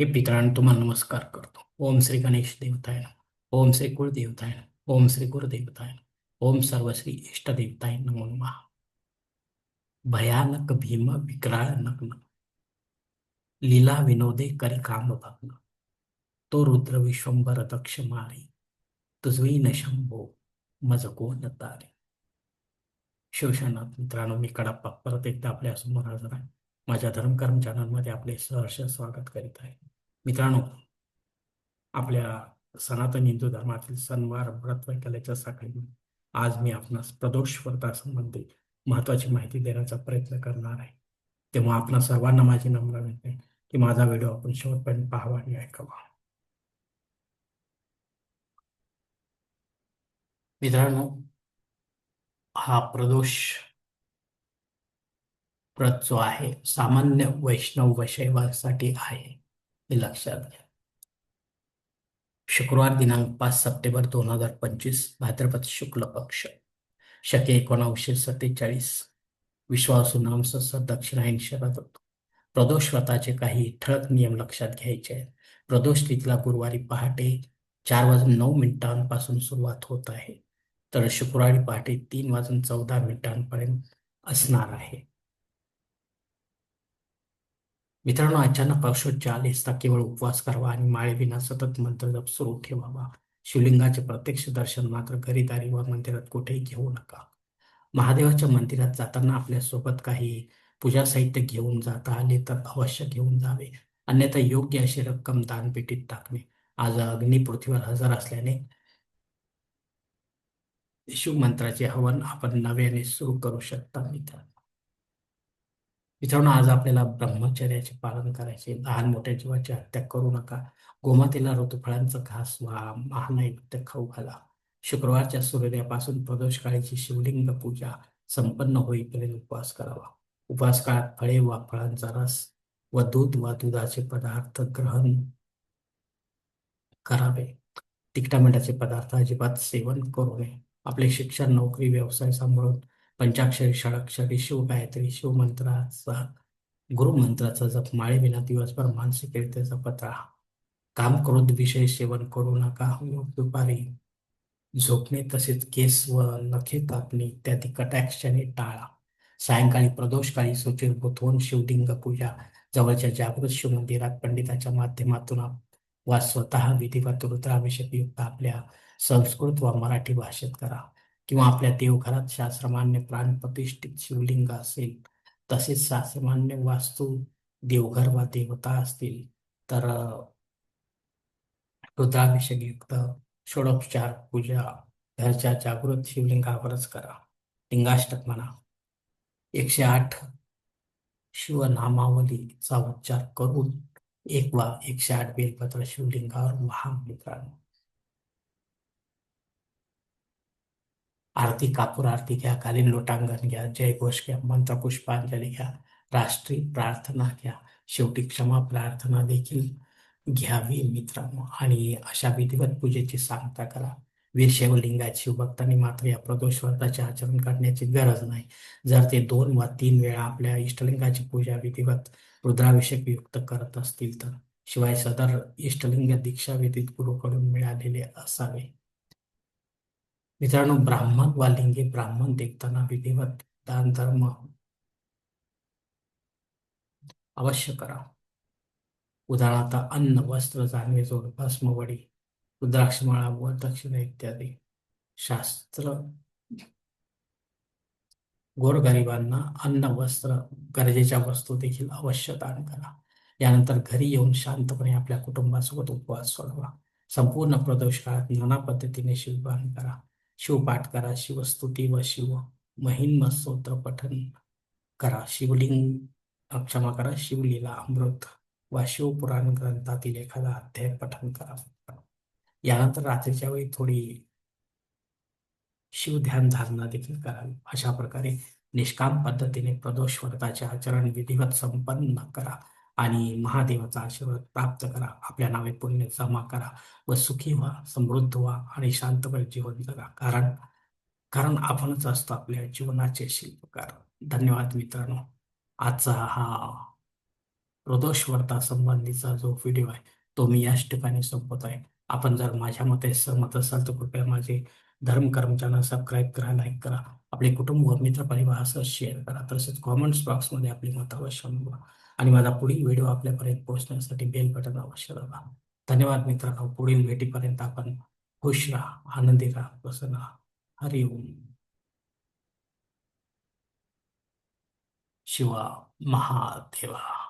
हे पितरांनो तुम्हाला नमस्कार करतो. ओम श्री गणेश देवताय ओम श्री कुळदेवताय ओम श्री गुरुदेवताय ओम सर्वश्री इष्टदेवताय नमो नमः. भयानक भीम विक्राळ नग्न लीला विनोदे करी काम भग्न तो रुद्र विश्वंभर दक्ष मारी. तुझवी न शंभो मज कोण तारे. शिवशनाथ मित्रांनो मी कडाप्पा परत एकदा आपल्यासमोर हजर आहे. माझ्या धर्मकर्म चॅनलमध्ये आपले सहर्ष स्वागत करीत आहे. मित्रांनो आपल्या सनातन हिंदू धर्मातील सणवार व्रत वैकल्याच्या साखळी आज मी आपणास प्रदोष व्रतासंबंधी महत्वाची माहिती देण्याचा प्रयत्न करणार आहे. तेव्हा आपणा सर्वांना माझी नम्र विनंती आहे की माझा व्हिडिओ आपण शेवटपर्यंत पाहावा आणि ऐकावा. मित्रांनो हा प्रदोष व्रत जो आहे सामान्य वैष्णव वैशैवासाठी आहे. हे लक्षात घ्या. शुक्रवार दिनांक पाच सप्टेंबर दोन हजार पंचवीस भाद्रपद शुक्ल पक्ष. शके एकोणावीसशे सत्तेचाळीस. विश्वासू नाम दक्षिणायन शरद प्रदोष व्रताचे काही ठळक नियम लक्षात घ्यायचे आहेत. प्रदोष तिथला गुरुवारी पहाटे चार वाजून नऊ मिनिटांपासून सुरुवात होत आहे. तर शुक्रवारी पहाटे तीन वाजून चौदा मिनिटांपर्यंत असणार आहे. मित्रांनो अचानक अवशोच आलेस तर केवळ उपवास करावा आणि माळेविना सतत मंत्र जप सुरू ठेवावा. शिवलिंगाचे प्रत्यक्ष दर्शन मात्र घरीदारी व मंदिरात कुठेही घेऊ नका. महादेवाच्या मंदिरात जाताना आपल्यासोबत काही पूजा साहित्य घेऊन जाता आले तर अवश्य घेऊन जावे. अन्यथा योग्य अशी रक्कम दानपेटीत टाकणे. आज अग्नी पृथ्वीवर हजर असल्याने शिवमंत्राचे हवन आपण नव्याने सुरू करू शकता मित्रांनो. मित्रांनो आज आपल्याला ब्रह्मचर्याचे पालन करायचे लहान मोठ्या जीवाची हत्या करू नका. गोमातेला ऋतुफळांचा घास वा महानैवेद्य खाऊ घाला. शुक्रवारच्या सूर्योदयापासून प्रदोष काळीची शिवलिंग पूजा संपन्न होईपर्यंत उपवास करावा. उपवास काळात फळे वा फळांचा रस व दूध वा दुधाचे पदार्थ ग्रहण करावे. तिखटामिठाचे पदार्थ अजिबात सेवन करू नये. आपले शिक्षण नोकरी व्यवसाय सांभाळून पंचाक्षरी षडाक्षरी शिव गायत्री शिवमंत्राचा गुरुमंत्राचा जप माळेविना दिवसभर मानसिकरित्या जपत राहा. काम क्रोध विषय सेवन करू नका. दुपारी झोपणे तसेच केस व नखे कापणे इत्यादी कटाक्षाने टाळा. सायंकाळी प्रदोषकाळी सुचिरभूत होऊन शिवलिंग पूजा. जवळच्या जागृत शिव मंदिरात पंडिताच्या माध्यमातून वा स्वतः विधिवत रुद्राभिषेक युक्त आपल्या संस्कृत व मराठी भाषेत करा. किंवा आपल्या देवघरात शास्त्रमान्य प्राणप्रतिष्ठित शिवलिंग असेल तसेच शास्त्रमान्य वास्तू देवघर वा देवता असतील तर रुद्राभिषेकयुक्त षोडोपचार पूजा घरच्या जागृत शिवलिंगावरच करा. लिंगाष्टक म्हणा. एकशे आठ शिवनामावलीचा उच्चार करून एक वा एकशे आठ बेलपत्र शिवलिंगावर महा मित्रांनो आरती कापूर आरती घ्या कालीन लोटांगण घ्या जयघोष घ्या मंत्र पुष्पांजली घ्या राष्ट्रीय प्रार्थना घ्या शेवटी क्षमा प्रार्थना देखील घ्यावी मित्रांनो. आणि अशा विधिवत पूजेची सांगता करा. वीरशैव शिवलिंगात शिवभक्तांनी मात्र या प्रदोष व्रताचे आचरण करण्याची गरज नाही. जर ते दोन वा तीन वेळा आपल्या इष्टलिंगाची पूजा विधिवत रुद्राभिषेक युक्त करत असतील तर. शिवाय सदर इष्टलिंग दीक्षा विधीत गुरुकडून मिळालेले असावे. मित्रांनो ब्राह्मण वा लिंगी ब्राह्मण देखताना विधिवत दान धर्म अवश्य करा. उदाहरणार्थ अन्न वस्त्र जानवे जोड भस्मवडी रुद्राक्षमाळा व दक्षिणा इत्यादी शास्त्र गोरगरिबांना अन्न वस्त्र गरजेच्या वस्तू देखील अवश्य दान करा. यानंतर घरी येऊन शांतपणे आपल्या कुटुंबासोबत उपवास सोडवा. संपूर्ण प्रदोष काळात नाना पद्धतीने शिल्पान करा. शिवपाठ करा शिवस्तुती व शिव महिन्म स्तोत्र पठन करा शिवलिंग क्षमा करा शिवलीला अमृत वा शिवपुराण ग्रंथातील एखादा अध्याय पठन करा. यानंतर रात्रीच्या वेळी थोडी शिवध्यान धारणा देखील करावी अशा प्रकारे निष्काम पद्धतीने प्रदोष व्रताचे आचरण विधिवत संपन्न करा. आणि महादेवाचा आशीर्वाद प्राप्त करा. आपल्या नावे पुण्य जमा करा व सुखी व्हा समृद्ध व्हा आणि शांतपणे जीवन जगा. कारण कारण आपणच असतो आपल्या जीवनाचे शिल्पकार. धन्यवाद मित्रांनो. आजचा हा हृदोषवर्ता संबंधीचा जो व्हिडिओ आहे तो मी याच ठिकाणी संपवत आहे आपण जर माझ्या मते सहमत असाल तर कृपया माझे धर्म कर्मचाऱ्यांना सबस्क्राईब करा लाईक करा. आपले कुटुंब व मित्र परिवारासह शेअर करा. तसेच कॉमेंट्स बॉक्समध्ये आपली मत अवश्य नोंदवा. आणि माझा पुढील व्हिडिओ आपल्यापर्यंत पोहोचण्यासाठी बेल बटन अवश्य दाबा. धन्यवाद मित्रांनो. पुढील भेटीपर्यंत आपण खुश राहा आनंदी राहा प्रसन्न राहा. हरिओम शिवा महादेवा.